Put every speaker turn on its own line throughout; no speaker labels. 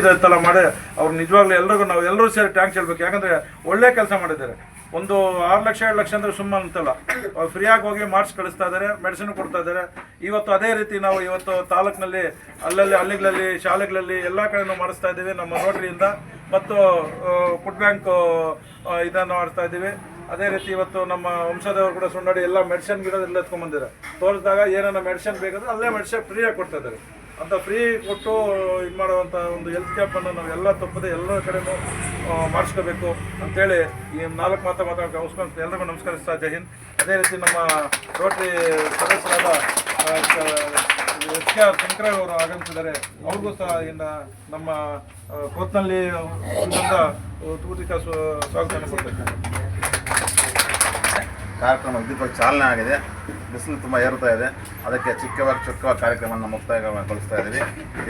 ಇದೆಲ್ಲ ಮಾಡಿ ಅವ್ರು ನಿಜವಾಗ್ಲೂ ಎಲ್ಲರಿಗೂ ನಾವು ಎಲ್ಲರೂ ಸೇರಿ ಟ್ಯಾಂಕ್ಸ್ ಹೇಳ್ಬೇಕು. ಯಾಕಂದ್ರೆ ಒಳ್ಳೆ ಕೆಲಸ ಮಾಡಿದ್ದಾರೆ. ಒಂದು ಆರು ಲಕ್ಷ, ಏಳು ಲಕ್ಷ ಅಂದ್ರೆ ಸುಮ್ಮನೆ ಅಂತಲ್ಲ. ಅವ್ರು ಫ್ರೀಯಾಗಿ ಹೋಗಿ ಮಾರ್ಕ್ಸ್ ಕಳಿಸ್ತಾ ಇದ್ದಾರೆ ಮೆಡಿಸಿನ್ ಕೊಡ್ತಾ ಇದ್ದಾರೆ. ಇವತ್ತು ಅದೇ ರೀತಿ ನಾವು ಇವತ್ತು ತಾಲೂಕಿನಲ್ಲಿ, ಅಲ್ಲಲ್ಲಿ, ಹಳ್ಳಿಗಳಲ್ಲಿ, ಶಾಲೆಗಳಲ್ಲಿ ಎಲ್ಲ ಕಡೆನೂ ಮಾಡಿಸ್ತಾ ಇದ್ದೀವಿ ನಮ್ಮ ರೋಟರಿಯಿಂದ ಮತ್ತು ಫುಡ್ ಬ್ಯಾಂಕ್ ಇದನ್ನು ಮಾಡಿಸ್ತಾ ಇದ್ದೀವಿ. ಅದೇ ರೀತಿ ಇವತ್ತು ನಮ್ಮ ವಂಶದವರು ಕೂಡ ಸುಂಡಾಡಿ ಎಲ್ಲ ಮೆಡಿಸಿನ್ ಗಿಡ ಎಲ್ಲ ಎತ್ಕೊಂಡ್ಬಂದಿದ್ದಾರೆ ತೋರಿಸಿದಾಗ ಏನೇನೋ ಮೆಡಿಸಿನ್ ಬೇಕಂದ್ರೆ ಅಲ್ಲೇ ಮೆಡಿಸಿನ್ ಫ್ರೀಯಾಗಿ ಕೊಡ್ತಾ ಇದ್ದಾರೆ. ಅಂತ ಫ್ರೀ ಕೊಟ್ಟು ಇದು ಮಾಡುವಂಥ ಒಂದು ಹೆಲ್ತ್ ಕ್ಯಾಂಪನ್ನು ನಾವು ಎಲ್ಲ ತಪ್ಪದೆ ಎಲ್ಲ ಕಡೆನೂ ಮಾಡಿಸ್ಕೋಬೇಕು ಅಂತೇಳಿ ಈ ನಾಲ್ಕು ಮಾತ್ರ ಮಾತಾಡೋಕೆ ನಮಸ್ಕಾರ ಎಲ್ಲರಿಗೂ ನಮಸ್ಕರಿಸ್ತಾ ಜೈ ಹಿಂದ್. ಅದೇ ರೀತಿ ನಮ್ಮ ರೋಟರಿ ಸದಸ್ಯರಾದ ಎಸ್ ಕೆ ಆರ್ ಶಂಕರಯ್ಯ ಅವರು ಆಗಮಿಸಿದ್ದಾರೆ. ಅವ್ರಿಗೂ ಸಹ ಇನ್ನು ನಮ್ಮ ಕೋತ್ನಲ್ಲಿ ಉಳಿದಂಥ ತೂತಿಕ ಸ್ವಾಗತ ಕೊಡ್ಬೇಕು
ಕಾರ್ಯಕ್ರಮ ವಿದ್ಯುತ್ವಾಗಿ ಚಾಲನೆ ಆಗಿದೆ. ಬಿಸಿಲು ತುಂಬ ಏರುತ್ತಾ ಇದೆ. ಅದಕ್ಕೆ ಚಿಕ್ಕವಾಗಿ ಚೊಕ್ಕವಾಗಿ ಕಾರ್ಯಕ್ರಮವನ್ನು ಮುಕ್ತಾಯಗೊಳಿಸ್ತಾ ಇದ್ದೀವಿ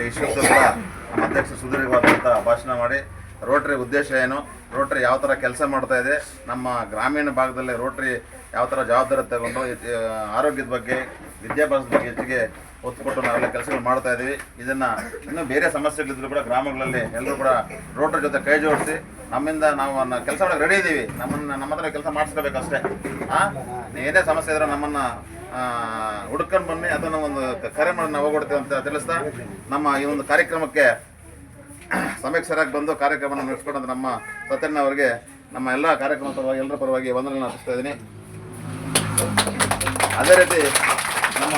ಈ ನಮ್ಮ ಅಧ್ಯಕ್ಷ ಸುದೀರ್ಘವಾದಂಥ ಭಾಷಣ ಮಾಡಿ, ರೋಟ್ರಿ ಉದ್ದೇಶ ಏನು? ರೋಟ್ರಿ ಯಾವ ಥರ ಕೆಲಸ ಮಾಡ್ತಾ ಇದೆ? ನಮ್ಮ ಗ್ರಾಮೀಣ ಭಾಗದಲ್ಲಿ ರೋಟ್ರಿ ಯಾವ ಥರ ಜವಾಬ್ದಾರಿ ತಗೊಂಡು ಆರೋಗ್ಯದ ಬಗ್ಗೆ ವಿದ್ಯಾಭ್ಯಾಸದ ಹೆಚ್ಚಿಗೆ ಒತ್ತು ಕೊಟ್ಟು ನಾವೆಲ್ಲ ಕೆಲಸಗಳು ಮಾಡ್ತಾ ಇದ್ದೀವಿ ಇದನ್ನು ಇನ್ನೂ ಬೇರೆ ಸಮಸ್ಯೆಗಳಿದ್ರು ಕೂಡ ಗ್ರಾಮಗಳಲ್ಲಿ ಎಲ್ಲರೂ ಕೂಡ ರೋಡ್ರ ಜೊತೆ ಕೈ ಜೋಡಿಸಿ ನಮ್ಮಿಂದ ನಾವು ಕೆಲಸ ಮಾಡೋಕೆ ರೆಡಿ ಇದ್ದೀವಿ ನಮ್ಮನ್ನು ನಮ್ಮ ಹತ್ರ ಕೆಲಸ ಮಾಡಿಸ್ಕೋಬೇಕಷ್ಟೇ ಹಾಂ ಏನೇ ಸಮಸ್ಯೆ ಇದ್ರೆ ನಮ್ಮನ್ನು ಹುಡ್ಕೊಂಡು ಬನ್ನಿ ಅದನ್ನು ಒಂದು ಕರೆ ಮಾಡಿ ನಾವು ಹೋಗ್ಬಿಡ್ತೀವಿ ಅಂತ ತಿಳಿಸ್ತಾ ನಮ್ಮ ಈ ಒಂದು ಕಾರ್ಯಕ್ರಮಕ್ಕೆ ಸಮಯಕ್ಕೆ ಸರಿಯಾಗಿ ಬಂದು ಕಾರ್ಯಕ್ರಮವನ್ನು ನಡೆಸ್ಕೊಂಡಂತ ನಮ್ಮ ಸತ್ಯಣ್ಣ ಅವರಿಗೆ ನಮ್ಮ ಎಲ್ಲ ಕಾರ್ಯಕ್ರಮ ಪರವಾಗಿ, ಎಲ್ಲರ ಪರವಾಗಿ ವಂದನೆ ನಡೆಸ್ತಾ ಇದ್ದೀನಿ. ಅದೇ ರೀತಿ ನಮ್ಮ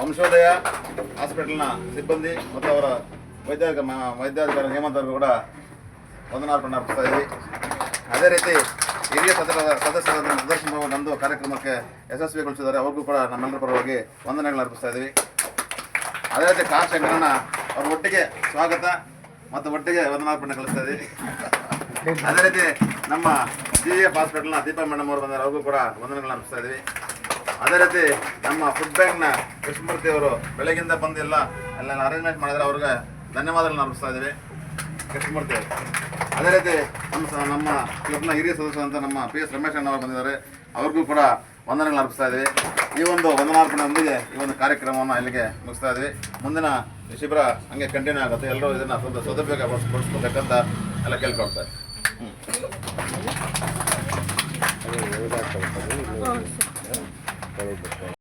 ವಂಶೋದಯ ಹಾಸ್ಪಿಟಲ್ನ ಸಿಬ್ಬಂದಿ ಮತ್ತು ಅವರ ವೈದ್ಯಾಧಿಕ ವೈದ್ಯಾಧಿಕಾರಿ ಅವ್ರಿಗೂ ಕೂಡ ವಂದನಾರ್ಪಣೆ ಅರ್ಪಿಸ್ತಾ ಇದ್ದೀವಿ. ಅದೇ ರೀತಿ ಹಿರಿಯ ಸದಸ್ಯರ ಸದಸ್ಯರಾದ ಬಾಬು ನಂದು ಕಾರ್ಯಕ್ರಮಕ್ಕೆ ಯಶಸ್ವಿಗೊಳಿಸಿದ್ದಾರೆ. ಅವ್ರಿಗೂ ಕೂಡ ನಮ್ಮೆಲ್ಲರ ಪರವಾಗಿ ವಂದನೆಗಳನ್ನ ಅರ್ಪಿಸ್ತಾ ಇದ್ದೀವಿ. ಅದೇ ರೀತಿ ಕಾರ್ ಶಂಕರಣ್ಣ ಅವ್ರ ಒಟ್ಟಿಗೆ ಸ್ವಾಗತ ಮತ್ತು ಒಟ್ಟಿಗೆ ವಂದನಾರ್ಪಣೆ ಕಳಿಸ್ತಾ ಇದ್ದೀವಿ. ಅದೇ ರೀತಿ ನಮ್ಮ ಜಿ ಎಫ್ ಹಾಸ್ಪಿಟಲ್ನ ದೀಪಾ ಮೇಡಮ್ ಅವರು ಬಂದರೆ. ಅವ್ರಿಗೂ ಕೂಡ ವಂದನೆಗಳನ್ನ ಅರ್ಪಿಸ್ತಾ ಇದ್ದೀವಿ. ಅದೇ ರೀತಿ ನಮ್ಮ ಫುಡ್ ಬ್ಯಾಂಕ್ನ ಕೃಷ್ಣಮೂರ್ತಿ ಅವರು ಬೆಳಗಿಂದ ಬಂದಿಲ್ಲ ಎಲ್ಲ ಅರೇಂಜ್ಮೆಂಟ್ ಮಾಡಿದ್ರೆ ಅವ್ರಿಗೆ ಧನ್ಯವಾದಗಳನ್ನ ಅರ್ಪಿಸ್ತಾ ಇದ್ದೀವಿ. ಕೃಷ್ಣಮೂರ್ತಿ ಅವರು. ಅದೇ ರೀತಿ ನಮ್ಮ ನಮ್ಮ ಕ್ಲಬ್ನ ಹಿರಿಯ ಸದಸ್ಯರು ಅಂತ ನಮ್ಮ ಪಿ ಎಸ್ ರಮೇಶ್ ಅಣ್ಣ ಅವರು ಬಂದಿದ್ದಾರೆ. ಅವ್ರಿಗೂ ಕೂಡ ವಂದನೆಗಳನ್ನ ಅರ್ಪಿಸ್ತಾ ಇದ್ದೀವಿ. ಈ ಒಂದು ವಂದನಾರ್ಪಣೆಯೊಂದಿಗೆ ಈ ಒಂದು ಕಾರ್ಯಕ್ರಮವನ್ನು ಇಲ್ಲಿಗೆ ಮುಗಿಸ್ತಾ ಇದ್ವಿ ಮುಂದಿನ ಶಿಬಿರ ಹಂಗೆ ಕಂಟಿನ್ಯೂ ಆಗುತ್ತೆ. ಎಲ್ಲರೂ ಇದನ್ನು ಸ್ವಲ್ಪ ಸದುಪಯೋಗ ಪಡಿಸ್ಕೊಳ್ಬೇಕಂತ ಎಲ್ಲ ಕೇಳ್ಕೊಳ್ತಾರೆ. ಹೋಗ್ಬೇಕು